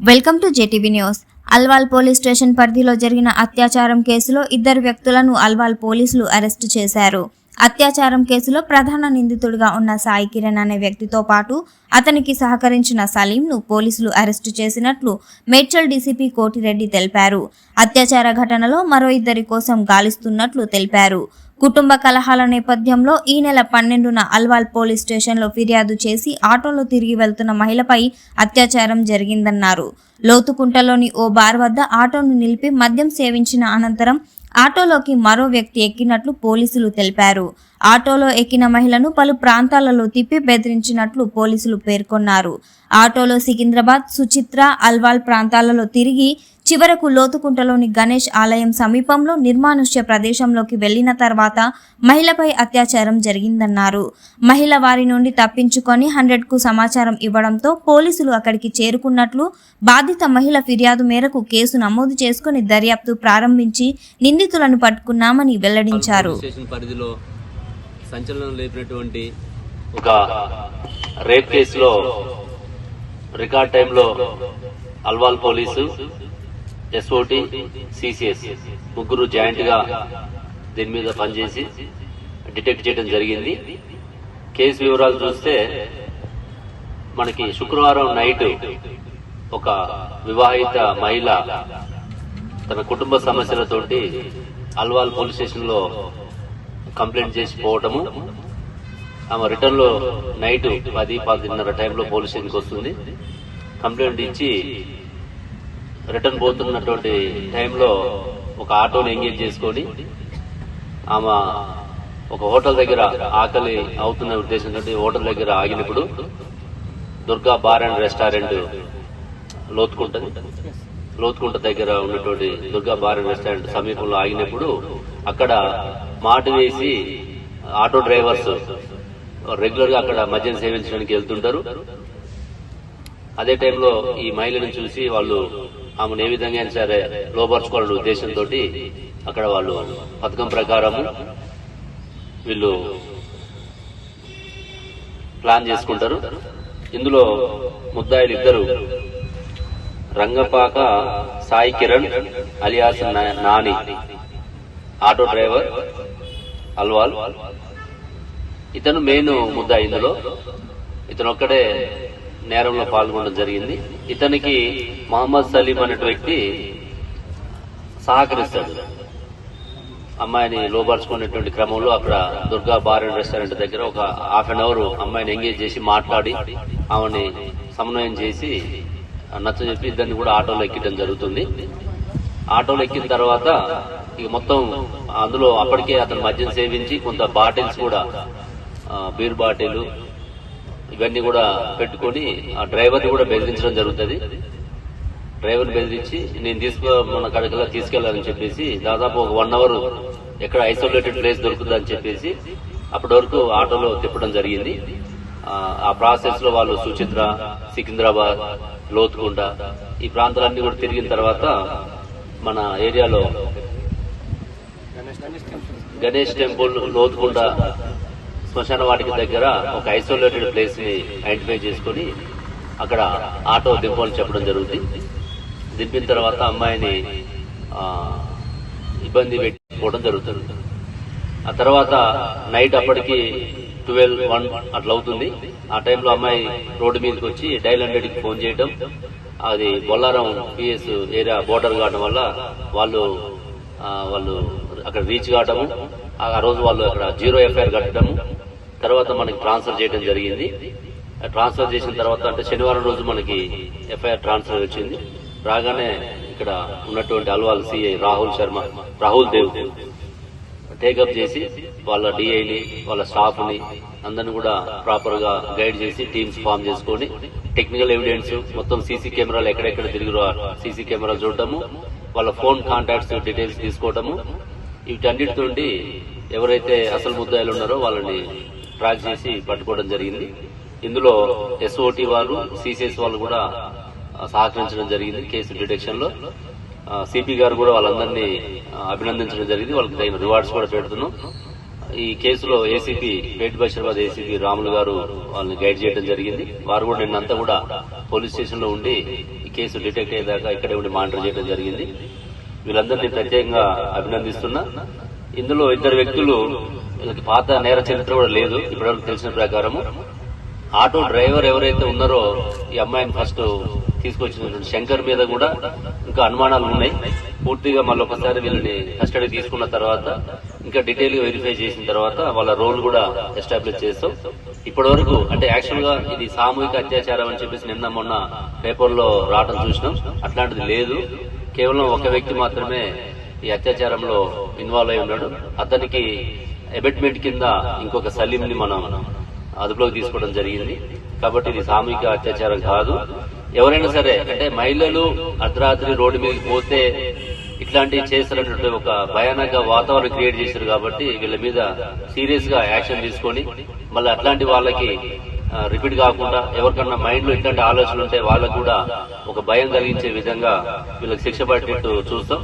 Welcome to JTV news. Alwal police station పరిధిలో జరిగిన అత్యాచారం కేసులో ఇద్దరు వ్యక్తులను అల్వాల్ పోలీసులు అరెస్టు చేశారు. అత్యాచారం కేసులో ప్రధాన నిందితుడిగా ఉన్న సాయి కిరణ్ అనే వ్యక్తితో పాటు అతనికి సహకరించిన సలీంను పోలీసులు అరెస్టు చేసినట్లు మేడ్చల్ డీసీపీ కోటిరెడ్డి తెలిపారు. అత్యాచార ఘటనలో మరో ఇద్దరి కోసం గాలిస్తున్నట్లు తెలిపారు. కుటుంబ కలహాల నేపథ్యంలో ఈ నెల పన్నెండున అల్వాల్ పోలీస్ స్టేషన్లో ఫిర్యాదు చేసి ఆటోలో తిరిగి వెళ్తున్న మహిళపై అత్యాచారం జరిగిందన్నారు. లోతుకుంటలోని ఓ బార్ వద్ద ఆటోను నిలిపి మద్యం సేవించిన అనంతరం ఆటోలోకి మరో వ్యక్తి ఎక్కినట్లు పోలీసులు తెలిపారు. ఆటోలో ఎక్కిన మహిళను పలు ప్రాంతాలలో తిప్పి బెదిరించినట్లు పోలీసులు పేర్కొన్నారు. ఆటోలో సికింద్రాబాద్ సుచిత్ర అల్వాల్ ప్రాంతాలలో తిరిగి చివరకు లోతుకుంటలోని గణేష్ ఆలయం సమీపంలో నిర్మానుష్య ప్రదేశంలోకి వెళ్ళిన తర్వాత మహిళపై అత్యాచారం జరిగిందన్నారు. మహిళ వారి నుండి తప్పించుకొని హండ్రెడ్కు సమాచారం ఇవ్వడంతో పోలీసులు అక్కడికి చేరుకున్నట్లు బాధిత మహిళ ఫిర్యాదు మేరకు కేసు నమోదు చేసుకుని దర్యాప్తు ప్రారంభించి నిందితులను పట్టుకున్నామని వెల్లడించారు. పరిధిలో సంచలనం లేపినటువంటి ఒక రేప్ కేసులో రికార్డ్ టైంలో అల్వాల్ పోలీసు ఎస్ఓటి సిసిఎస్ ముగ్గురు జాయింట్గా దీని మీద పనిచేసి డిటెక్ట్ చేయడం జరిగింది. కేసు వివరాలు చూస్తే మనకి శుక్రవారం నైట్ ఒక వివాహిత మహిళ తన కుటుంబ సమస్యలతోటి అల్వాల్ పోలీస్ స్టేషన్లో కంప్లైంట్ చేసి పోవటము ఆమె రిటర్న్లో నైట్ పది పదిన్నర టైంలో పోలీస్ స్టేషన్కి వస్తుంది. కంప్లైంట్ ఇచ్చి రిటర్న్ పోతున్నటువంటి టైంలో ఒక ఆటోని ఎంగేజ్ చేసుకొని ఆమె ఒక హోటల్ దగ్గర ఆకలి అవుతున్న ఉద్దేశంతో హోటల్ దగ్గర ఆగినప్పుడు Durga bar and restaurant Lothukunta Lothukunta దగ్గర ఉన్నటువంటి దుర్గా బార్ అండ్ రెస్టారెంట్ సమీపంలో ఆగినప్పుడు అక్కడ మాట వేసి ఆటో డ్రైవర్స్ రెగ్యులర్గా అక్కడ మద్యం సేవించడానికి వెళ్తుంటారు. అదే టైంలో ఈ మహిళను చూసి వాళ్ళు ఆమెను ఏ విధంగా అయినా సరే లోపరుచుకోవాలనే ఉద్దేశంతో అక్కడ వాళ్ళు పథకం ప్రకారము వీళ్ళు ప్లాన్ చేసుకుంటారు. ఇందులో ముద్దాయిలు ఇద్దరు. Rangapaka Sai Kiran alias Nani. Auto driver Alwal. ఇతను మెయిన్ ముద్ద ఇందులో ఇతను ఒక్కడే నేరంలో పాల్గొనడం జరిగింది. ఇతనికి మహమ్మద్ సలీం అనే వ్యక్తి సహకరిస్తాడు. అమ్మాయిని లోపరుచుకునేటువంటి క్రమంలో అక్కడ దుర్గా బార్ అండ్ రెస్టారెంట్ దగ్గర ఒక హాఫ్ అన్ అవర్ అమ్మాయిని ఎంగేజ్ చేసి మాట్లాడి ఆమెని సమన్వయం చేసి నచ్చ చెప్పి ఇద్దరిని కూడా ఆటోలో ఎక్కడం జరుగుతుంది. ఆటోలో ఎక్కిన తర్వాత ఇక మొత్తం అందులో అప్పటికే అతను మద్యం సేవించి కొంత బాటిల్స్ కూడా బీర్ బాటిల్ ఇవన్నీ కూడా పెట్టుకొని ఆ డ్రైవర్ని కూడా బెదిరించడం జరుగుతుంది. డ్రైవర్ బెదిరించి నేను తీసుకో మన కడకలా తీసుకెళ్ళాలని చెప్పేసి దాదాపు ఒక వన్ అవర్ ఎక్కడ ఐసోలేటెడ్ ప్లేస్ దొరుకుతుందని చెప్పేసి అప్పటి వరకు ఆటోలో తిప్పడం జరిగింది. ఆ, ఆ ప్రాసెస్లో వాళ్ళు సుచిత్ర సికింద్రాబాద్ లోతుకుంట ఈ ప్రాంతాలన్నీ కూడా తిరిగిన తర్వాత మన ఏరియాలో. గణేష్ టెంపుల్ లోతుగుండ శ్మశాన వాటికి దగ్గర ఒక ఐసోలేటెడ్ ప్లేస్ని ఐడెంటిఫై చేసుకుని అక్కడ ఆటో దింపని చెప్పడం జరుగుతుంది. దింపిన తర్వాత అమ్మాయిని ఇబ్బంది పెట్టుకోవడం జరుగుతుంది. ఆ తర్వాత నైట్ అప్పటికి ట్వెల్వ్ వన్ అట్లా అవుతుంది ఆ టైంలో అమ్మాయి రోడ్డు మీదకి వచ్చి డైల్ హండ్రెడ్కి ఫోన్ చేయడం అది బొల్లారం పిఎస్ ఏరియా బోర్డర్ కావడం వల్ల వాళ్ళు వాళ్ళు అక్కడ రీచ్ కావడము ఆ రోజు వాళ్ళు అక్కడ జీరో ఎఫ్ఐఆర్ కట్టడము తర్వాత మనకి ట్రాన్స్ఫర్ చేయడం జరిగింది. ట్రాన్స్ఫర్ చేసిన తర్వాత అంటే శనివారం రోజు మనకి ఎఫ్ఐఆర్ ట్రాన్స్ఫర్ వచ్చింది. రాగానే ఇక్కడ ఉన్నటువంటి Alwal CI Rahul Sharma Rahul Dev. Take up చేసి వాళ్ళ డిఐని వాళ్ళ స్టాఫ్ని అందరిని కూడా ప్రాపర్గా గైడ్ చేసి టీమ్స్ ఫామ్ చేసుకొని టెక్నికల్ ఎవిడెన్స్ మొత్తం సీసీ కెమెరాలు ఎక్కడెక్కడ తిరిగిరో సీసీ కెమెరాలు చూడటము వాళ్ళ ఫోన్ కాంటాక్ట్స్ డీటెయిల్స్ తీసుకోవటము వీటన్నిటితోండి ఎవరైతే అసలు ముద్దాయిలు ఉన్నారో వాళ్ళని ట్రాక్ చేసి పట్టుకోవడం జరిగింది. ఇందులో ఎస్ఓటి వాళ్ళు సిసిఎస్ వాళ్ళు కూడా సహకరించడం జరిగింది కేసు డిటెక్షన్లో. సిపి గారు కూడా వాళ్ళందరినీ అభినందించడం జరిగింది. వాళ్ళకి తగిన రివార్డ్స్ కూడా పెడుతున్నాం. ఈ కేసులో ఏసీపీ పేట్ బషీరాబాద్ ఏసీపీ రాములు గారు వాళ్ళని గైడ్ చేయడం జరిగింది. వారు కూడా నిన్నంతా కూడా పోలీస్ స్టేషన్లో ఉండి ఈ కేసు డిటెక్ట్ అయ్యేదాకా ఇక్కడే ఉండి మానిటర్ చేయడం జరిగింది. వీళ్ళందరినీ ప్రత్యేకంగా అభినందిస్తున్నా. ఇందులో ఇద్దరు వ్యక్తులు వీళ్ళకి పాత నేర చరిత్ర కూడా లేదు ఇప్పటివరకు తెలిసిన ప్రకారము. ఆటో డ్రైవర్ ఎవరైతే ఉన్నారో ఈ అమ్మాయిని ఫస్ట్ తీసుకొచ్చినటువంటి శంకర్ మీద కూడా ఇంకా అనుమానాలు ఉన్నాయి. పూర్తిగా మళ్ళీ ఒకసారి వీళ్ళని కస్టడీ తీసుకున్న తర్వాత ఇంకా డీటెయిల్గా వెరిఫై చేసిన తర్వాత వాళ్ళ రోల్ కూడా ఎస్టాబ్లిష్ చేస్తాం. ఇప్పటి వరకు అంటే యాక్చువల్గా ఇది సామూహిక అత్యాచారం అని చెప్పేసి నిన్న మొన్న పేపర్లో రావడం చూసినాం. అట్లాంటిది లేదు. కేవలం ఒక వ్యక్తి మాత్రమే ఈ అత్యాచారంలో ఇన్వాల్వ్ అయి ఉన్నాడు. అతనికి అబెట్మెంట్ కింద ఇంకొక సలీం ని మనం అదుపులోకి తీసుకోవడం జరిగింది. కాబట్టి ఇది సామూహిక అత్యాచారం కాదు. ఎవరైనా సరే అంటే మహిళలు అర్ధరాత్రి రోడ్డు మీదకి పోతే ఇట్లాంటివి చేస్తారన్నట్టు ఒక భయానక వాతావరణం క్రియేట్ చేశారు కాబట్టి వీళ్ళ మీద సీరియస్గా యాక్షన్ తీసుకొని మళ్ళీ అట్లాంటి వాళ్ళకి రిపీట్ కాకుండా ఎవరికన్నా మైండ్లో ఇట్లాంటి ఆలోచనలు ఉంటే వాళ్ళకు కూడా ఒక భయం కలిగించే విధంగా వీళ్ళకి శిక్ష పడేటట్టు చూస్తాం.